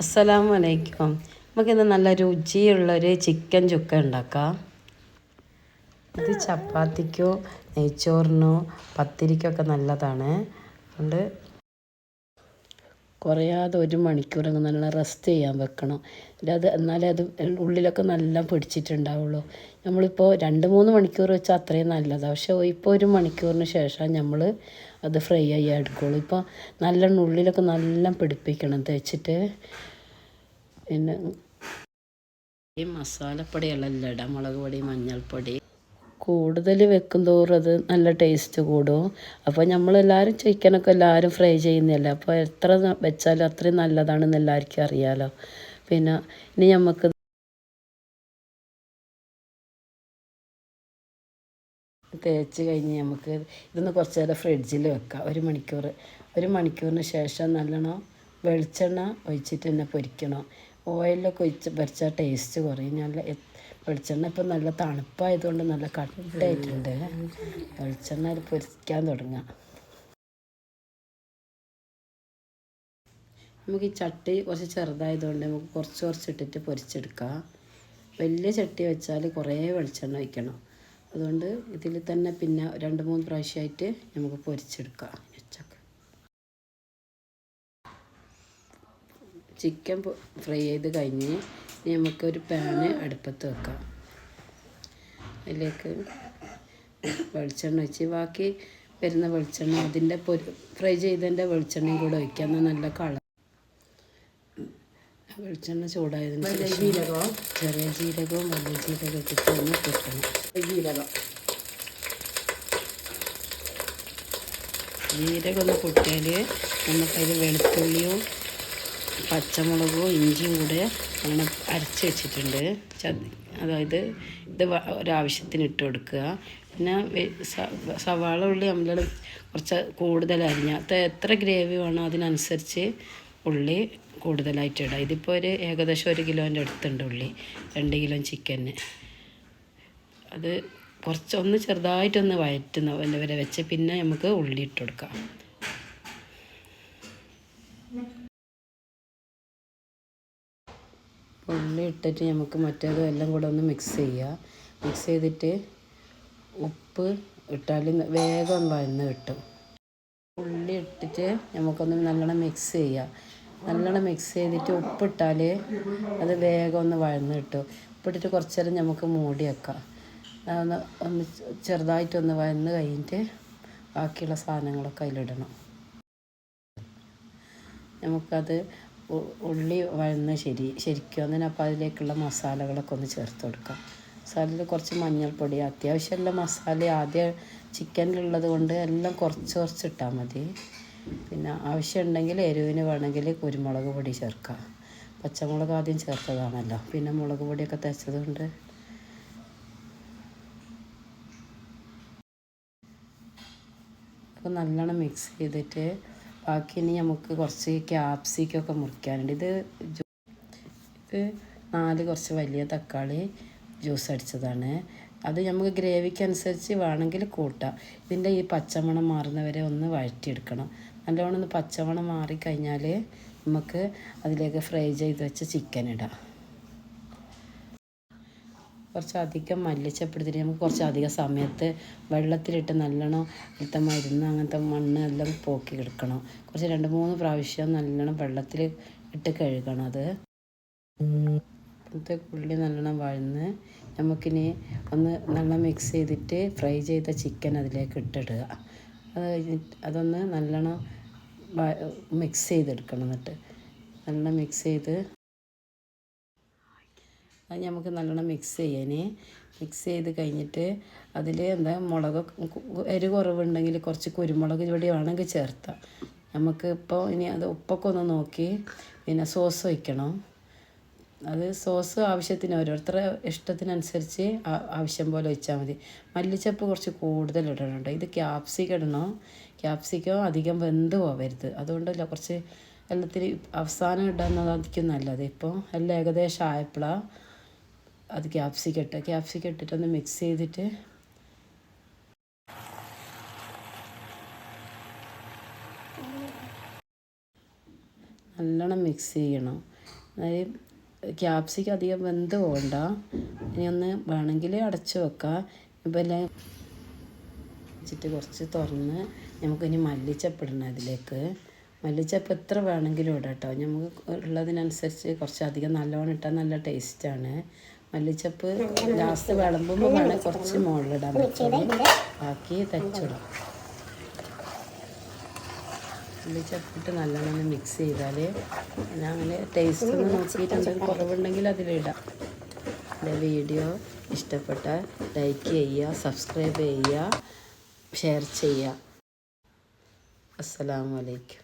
അസ്സലാമു അലൈക്കും നമുക്കിന്ന് നല്ല രുചിയുള്ളൊരു ചിക്കൻ ചുക്ക ഉണ്ടാക്കാം. ഇത് ചപ്പാത്തിക്കോ നെയ്ച്ചോറിനോ പത്തിരിക്കൊക്കെ നല്ലതാണ്. അതുകൊണ്ട് കുറയാതെ ഒരു മണിക്കൂർ നല്ല റെസ്റ്റ് ചെയ്യാൻ വെക്കണം. അല്ലാതെ എന്നാലേ അത് ഉള്ളിലൊക്കെ നല്ല പിടിച്ചിട്ടുണ്ടാവുള്ളൂ. നമ്മളിപ്പോൾ രണ്ട് മൂന്ന് മണിക്കൂർ വെച്ചാൽ അത്രയും നല്ലതാണ് പക്ഷേ ഇപ്പോൾ ഒരു മണിക്കൂറിന് ശേഷം നമ്മൾ അത് ഫ്രൈ ആയി എടുക്കുള്ളൂ. ഇപ്പോൾ നല്ല ഉള്ളിലൊക്കെ നല്ല പിടിപ്പിക്കണം. തേച്ചിട്ട് പിന്നെ ഈ മസാലപ്പൊടികളെല്ലാം ഇടാം. മുളക് പൊടി മഞ്ഞൾപ്പൊടി. കൂടുതൽ വെക്കും തോറും അത് നല്ല ടേസ്റ്റ് കൂടും. അപ്പോൾ നമ്മളെല്ലാവരും ചിക്കനൊക്കെ എല്ലാവരും ഫ്രൈ ചെയ്യുന്നതല്ലേ? അപ്പോൾ എത്ര വെച്ചാലും അത്രയും നല്ലതാണെന്ന് എല്ലാവർക്കും അറിയാമല്ലോ പിന്നെ ഇനി നമുക്ക് തേച്ച് കഴിഞ്ഞ് നമുക്ക് ഇതൊന്ന് കുറച്ച് നേരം ഫ്രിഡ്ജിൽ വെക്കാം. ഒരു മണിക്കൂർ ഒരു മണിക്കൂറിന് ശേഷം നല്ലോണം വെളിച്ചെണ്ണ ഒഴിച്ചിട്ട് തന്നെ പൊരിക്കണം. ഓയിലൊക്കെ ഒഴിച്ച് പൊരിച്ചാൽ ടേസ്റ്റ് കുറയും. നല്ല വെളിച്ചെണ്ണ ഇപ്പം നല്ല തണുപ്പായതുകൊണ്ട് നല്ല കട്ടായിട്ടുണ്ട് വെളിച്ചെണ്ണ അതിൽ പൊരിക്കാൻ തുടങ്ങാം. നമുക്ക് ഈ ചട്ടി കുറച്ച് ചെറുതായതുകൊണ്ട് നമുക്ക് കുറച്ച് കുറച്ച് ഇട്ടിട്ട് പൊരിച്ചെടുക്കാം. വലിയ ചട്ടി വെച്ചാൽ കുറേ വെളിച്ചെണ്ണ ഒഴിക്കണം. അതുകൊണ്ട് ഇതിൽ തന്നെ പിന്നെ രണ്ട് മൂന്ന് പ്രാവശ്യമായിട്ട് നമുക്ക് പൊരിച്ചെടുക്കാം. ചിക്കൻ ഫ്രൈ ചെയ്ത് കഴിഞ്ഞ് നമുക്കൊരു പാന് അടുപ്പത്ത് വെക്കാം. അതിലേക്ക് വെളിച്ചെണ്ണ ഒഴിച്ച്. ബാക്കി വരുന്ന വെളിച്ചെണ്ണ അതിന്റെ പൊരി ഫ്രൈ ചെയ്തതിന്റെ വെളിച്ചെണ്ണയും കൂടെ ഒഴിക്കാം. എന്നാൽ നല്ല കളർ. വെളിച്ചെണ്ണ ചൂടായതിന് ജീരകവും. ചെറിയ ജീരകവും വലിയ ജീരകം ഇട്ടിട്ട് ഒന്ന് പൊട്ടണം ജീരകം. ജീരകം ഒന്ന് പൊട്ടിയാൽ നമുക്കതിൽ വെളുത്തുള്ളിയും പച്ചമുളകും ഇഞ്ചിയും കൂടെ അങ്ങനെ അരച്ച് വെച്ചിട്ടുണ്ട്. അതായത് ഇത് ഒരാവശ്യത്തിന് ഇട്ട് കൊടുക്കുക. പിന്നെ സവാള ഉള്ളി നമ്മൾ കുറച്ച് കൂടുതൽ അരിഞ്ഞ എത്ര ഗ്രേവി വേണോ അതിനനുസരിച്ച് ഉള്ളി കൂടുതലായിട്ട് ഇടാം. ഇതിപ്പോൾ ഒരു ഏകദേശം ഒരു കിലോന്റെ അടുത്തുണ്ട് ഉള്ളി രണ്ട് കിലോ ചിക്കന്. അത് കുറച്ചൊന്ന് ചെറുതായിട്ടൊന്ന് വയറ്റുന്ന വരെ വെച്ച് പിന്നെ നമുക്ക് ഉള്ളി ഇട്ട് കൊടുക്കാം. ഉള്ളി ഇട്ടിട്ട് നമുക്ക് മറ്റേത് എല്ലാം കൂടെ ഒന്ന് മിക്സ് ചെയ്യുക മിക്സ് ചെയ്തിട്ട് ഉപ്പ് ഇട്ടാൽ വേഗം വഴന്ന് കിട്ടും. ഉള്ളി ഇട്ടിട്ട് നമുക്കൊന്ന് നല്ലോണം മിക്സ് ചെയ്യുക നല്ലോണം മിക്സ് ചെയ്തിട്ട് ഉപ്പിട്ടാൽ അത് വേഗം ഒന്ന് വഴന്ന് കിട്ടും. ഉപ്പിട്ടിട്ട് കുറച്ച് നേരം നമുക്ക് മൂടി വെക്കാം. ഒന്ന് ഒന്ന് ചെറുതായിട്ടൊന്ന് വഴന്ന് കഴിഞ്ഞിട്ട് ബാക്കിയുള്ള സാധനങ്ങളൊക്കെ അതിലിടണം. നമുക്കത് ഉള്ളി വഴന്ന് ശരി ശരിക്കും. അതിന് അപ്പോൾ അതിലേക്കുള്ള മസാലകളൊക്കെ ഒന്ന് ചേർത്ത് കൊടുക്കാം. മസാലയിൽ കുറച്ച് മഞ്ഞൾപ്പൊടി അത്യാവശ്യമുള്ള മസാല ആദ്യം ചിക്കനിലുള്ളത് കൊണ്ട് എല്ലാം കുറച്ച് കുറച്ച് ഇട്ടാൽ മതി. പിന്നെ ആവശ്യമുണ്ടെങ്കിൽ എരിവിന് വേണമെങ്കിൽ കുരുമുളക് പൊടി ചേർക്കാം. പച്ചമുളക് ആദ്യം ചേർത്തതാണല്ലോ. പിന്നെ മുളക് പൊടിയൊക്കെ തേച്ചത് കൊണ്ട്. അപ്പോൾ നല്ലോണം മിക്സ് ചെയ്തിട്ട് ബാക്കി ഇനി നമുക്ക് കുറച്ച് ക്യാപ്സിക്കൊക്കെ മുറിക്കാനുണ്ട്. ഇത് ഇത് നാല് കുറച്ച് വലിയ തക്കാളി ജ്യൂസ് അടിച്ചതാണ്. അത് നമുക്ക് ഗ്രേവിക്ക് അനുസരിച്ച് വേണമെങ്കിൽ കൂട്ടാം. ഇതിന്റെ ഈ പച്ചമണം മാറുന്നവരെ ഒന്ന് വഴറ്റിയെടുക്കണം. നല്ലോണം ഒന്ന് പച്ചമണം മാറിക്കഴിഞ്ഞാൽ നമുക്ക് അതിലേക്ക് ഫ്രൈ ചെയ്ത് വെച്ച ചിക്കൻ ഇടാം. കുറച്ച് മല്ലിച്ചപ്പെടുത്തി നമുക്ക് കുറച്ചധികം സമയത്ത് വെള്ളത്തിലിട്ട് നല്ലോണം ഇത്ത മരുന്ന് അങ്ങനത്തെ മണ്ണ് എല്ലാം പോക്കി എടുക്കണം. കുറച്ച് രണ്ട് മൂന്ന് പ്രാവശ്യം നല്ലോണം വെള്ളത്തിൽ ഇട്ട് കഴുകണം അത്. ഇന്നത്തെ ഉള്ളി നല്ലോണം വഴന്ന് നമുക്കിനി ഒന്ന് നല്ലോണം മിക്സ് ചെയ്തിട്ട് ഫ്രൈ ചെയ്ത ചിക്കൻ അതിലേക്ക് ഇട്ടിടുക. അത് അതൊന്ന് നല്ലോണം മിക്സ് ചെയ്തെടുക്കണം എന്നിട്ട്. നല്ലോണം മിക്സ് ചെയ്ത് അത് നമുക്ക് നല്ലോണം മിക്സ് ചെയ്യാൻ മിക്സ് ചെയ്ത് കഴിഞ്ഞിട്ട് അതിൽ എന്താ മുളക് എരി കുറവുണ്ടെങ്കിൽ കുറച്ച് കുരുമുളക് പൊടി വേണമെങ്കിൽ ചേർത്താം. നമുക്ക് ഇപ്പോൾ ഇനി അത് ഉപ്പൊക്കെ ഒന്ന് നോക്കി പിന്നെ സോസ് വയ്ക്കണം അത് സോസ് ആവശ്യത്തിന് ഓരോരുത്തരുടെ ഇഷ്ടത്തിനനുസരിച്ച് ആവശ്യം പോലെ ഒഴിച്ചാൽ മതി. മല്ലിച്ചപ്പ് കുറച്ച് കൂടുതൽ ഇടണുണ്ട്. ഇത് ക്യാപ്സിക്കം ഇടണം. ക്യാപ്സിക്കോ അധികം വെന്ത് പോവരുത്. അതുകൊണ്ടല്ല കുറച്ച് എല്ലാത്തിനും അവസാനം ഇടാന്നതായിരിക്കും നല്ലത്. ഇപ്പോൾ എല്ലാം ഏകദേശം ആയപ്പോഴാണ് അത് ക്യാപ്സിക്കം ഇട്ട് ക്യാപ്സിക്കം ഇട്ടിട്ടൊന്ന് മിക്സ് ചെയ്തിട്ട് നല്ലോണം മിക്സ് ചെയ്യണം. അതായത് ക്യാപ്സിക്ക് അധികം വെന്ത് പോകണ്ട. ഇനി ഒന്ന് വേണമെങ്കിൽ അടച്ച് വെക്കാം. ഇപ്പം എല്ലാം വെച്ചിട്ട് കുറച്ച് തുറന്ന് നമുക്കിനി മല്ലിച്ചപ്പ് ഇടണം അതിലേക്ക്. മല്ലിച്ചപ്പ് എത്ര വേണമെങ്കിലും ഇടാം കേട്ടോ നമുക്ക് ഉള്ളതിനനുസരിച്ച് കുറച്ചധികം നല്ലോണം ഇട്ടാൽ നല്ല ടേസ്റ്റാണ് മല്ലിച്ചപ്പ് ലാസ്റ്റ് വിളമ്പുമ്പോൾ വേണേൽ കുറച്ച് മുകളിലിടാൻ പറ്റും ബാക്കി മല്ലിച്ചപ്പ് മല്ലിച്ചപ്പിട്ട് നല്ലോണം മിക്സ് ചെയ്താൽ ഞാൻ അങ്ങനെ ടേസ്റ്റ് ഒന്ന് നോക്കിയിട്ട് എന്തെങ്കിലും കുറവുണ്ടെങ്കിൽ അതിലിടാം. എന്റെ വീഡിയോ ഇഷ്ടപ്പെട്ട ലൈക്ക് ചെയ്യുക സബ്സ്ക്രൈബ് ചെയ്യുക ഷെയർ ചെയ്യുക. അസ്സലാമു അലൈക്കും.